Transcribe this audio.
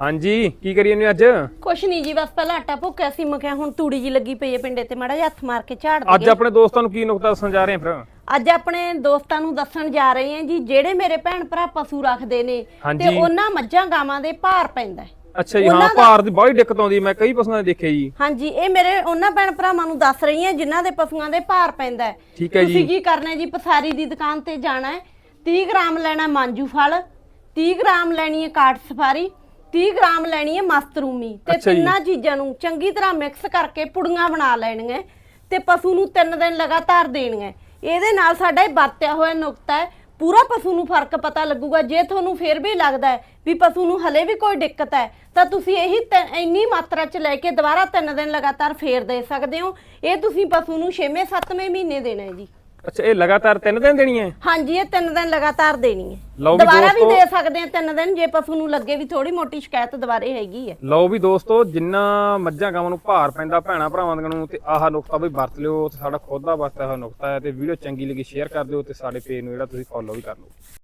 ਹਾਂਜੀ ਕੀ ਕਰੀਏ ਨੇ ਅੱਜ ਕੁਛ ਨਹੀਂ ਜੀ ਬਸ ਪਹਿਲਾਂ ਆਟਾ ਭੁੱਕਿਆ ਸੀ ਮੈਂ ਕਿਹਾ ਹੁਣ ਤੂੜੀ ਜੀ ਲੱਗੀ ਪਈ ਹੈ ਪਿੰਡੇ ਤੇ ਮਾੜਾ ਜਿਹਾ ਹੱਥ ਮਾਰ ਕੇ ਝਾੜ ਅੱਜ ਦਈਏ ਆਪਣੇ ਦੋਸਤਾਂ ਨੂੰ ਕੀ ਨੁਕਤਾ ਦੱਸਣ ਜਾ ਰਹੇ ਆ ਫਿਰ ਅੱਜ ਆਪਣੇ ਦੋਸਤਾਂ ਨੂੰ ਦੱਸਣ ਜਾ ਰਹੇ ਹਾਂ ਜੀ ਜਿਹੜੇ ਮੇਰੇ ਭੈਣ ਭਰਾ ਪਸ਼ੂ ਰੱਖਦੇ ਨੇ ਹਾਂਜੀ। ਤੇ ਉਹਨਾਂ ਮੱਝਾਂ ਗਾਵਾਂ ਦੇ ਭਾਰ ਪੈਂਦਾ ਹੈ। ਅੱਛਾ ਜੀ ਹਾਂ ਉਹਨਾਂ ਦਾ- ਭਾਰ ਦੀ ਬੜੀ ਦਿੱਕਤ ਆਉਂਦੀ ਮੈਂ ਕਈ ਪਸ਼ੂਆਂ ਦੇ ਦੇਖੇ ਜੀ ਹਾਂਜੀ ਇਹ ਮੇਰੇ ਉਹਨਾਂ ਭੈਣ ਭਰਾਵਾਂ ਨੂੰ ਦੱਸ ਰਹੀ ਹਾਂ ਜਿਨ੍ਹਾਂ ਦੇ ਪਸ਼ੂਆਂ ਦੇ ਭਾਰ ਪੈਂਦਾ ਹੈ। ਠੀਕ ਹੈ ਜੀ। ਤੁਸੀਂ ਕੀ ਕਰਨਾ ਹੈ ਜੀ ਪਸਾਰੀ ਦੀ ਦੁਕਾਨ ਤੇ ਜਾਣਾ ਹੈ 30 ਗ੍ਰਾਮ ਲੈਣਾ ਮਾਂਜੂ ਫਲ 30 ਗ੍ਰਾਮ ਲੈਣੀ ਹੈ ਕਾਟ ਸਫਾਰੀ 30 ਗ੍ਰਾਮ ਲੈਣੀ ਹੈ ਮਸਤਰੂਮੀ ਤੇ ਅੱਛਾ ਜੀ। ਤਿੰਨਾਂ ਚੀਜ਼ਾਂ ਨੂੰ ਚੰਗੀ ਤਰ੍ਹਾਂ ਮਿਕਸ ਕਰਕੇ ਪੁੜੀਆਂ ਬਣਾ ਲੈਣੀਆਂ ਤੇ ਪਸ਼ੂ ਨੂੰ 3 ਦਿਨ ਲਗਾਤਾਰ ਦੇਣੀਆਂ ਇਹਦੇ ਨਾਲ ਸਾਡਾ ਇਹ ਵਰਤਿਆ ਹੋਇਆ ਨੁਕਤਾ ਹੈ। ਪੂਰਾ ਪਸ਼ੂ ਨੂੰ ਫ਼ਰਕ ਪਤਾ ਲੱਗੂਗਾ। ਜੇ ਤੁਹਾਨੂੰ ਫਿਰ ਵੀ ਲੱਗਦਾ ਹੈ ਵੀ ਪਸ਼ੂ ਨੂੰ ਹਲੇ ਵੀ ਕੋਈ ਦਿੱਕਤ ਹੈ ਤਾਂ ਤੁਸੀਂ ਇਹੀ ਤਿੰਨ- ਇੰਨੀ ਮਾਤਰਾ ਚ ਲੈ ਕੇ ਦੁਬਾਰਾ 3 ਦਿਨ ਲਗਾਤਾਰ ਫੇਰ ਦੇ ਸਕਦੇ ਹੋ। ਇਹ ਤੁਸੀਂ ਪਸ਼ੂ ਨੂੰ 6ਵੇਂ 7ਵੇਂ ਮਹੀਨੇ ਦੇਣਾ ਹੈ ਜੀ। ਅੱਛਾ ਇਹ ਲਗਾਤਾਰ ਤਿੰਨ ਦਿਨ ਦੇਣੀ ਹੈ? ਹਾਂਜੀ ਇਹ 3 ਦਿਨ ਲਗਾਤਾਰ ਦੇਣੀ ਲਓ ਹੈ ਵੀ ਦੁਬਾਰਾ ਵੀ ਦੋਸਤੋ- ਦੇ ਸਕਦੇ ਆ 3 ਦਿਨ ਜੇ ਪਸ਼ੂ ਨੂੰ ਲੱਗੇ ਵੀ ਥੋੜੀ ਮੋਟੀ ਸ਼ਿਕਾਇਤ ਦੁਬਾਰੇ ਹੈਗੀ ਹੈ। ਲਓ ਵੀ ਦੋਸਤੋ ਜਿੰਨਾ ਮੱਝਾਂ ਗਾਵਾਂ ਨੂੰ ਭਾਰ ਪੈਂਦਾ ਭੈਣਾ ਭਰਾਵਾਂ ਨੂੰ ਤੇ ਆਹ ਨੁਕਤਾ ਵੀ ਵਰਤ ਲਿਓ ਤੇ ਸਾਡਾ ਖੁਦ ਦਾ ਵਰਤਿਆ ਹੋਇਆ ਨੁਕਤਾ ਹੈ ਤੇ ਵੀਡੀਓ ਚੰਗੀ ਲੱਗੀ ਸ਼ੇਅਰ ਕਰ ਦਿਓ ਤੇ ਸਾਡੇ ਪੇਜ ਨੂੰ ਜਿਹੜਾ ਤੁਸੀਂ ਫੋਲੋ ਵੀ ਕਰ ਲਓ।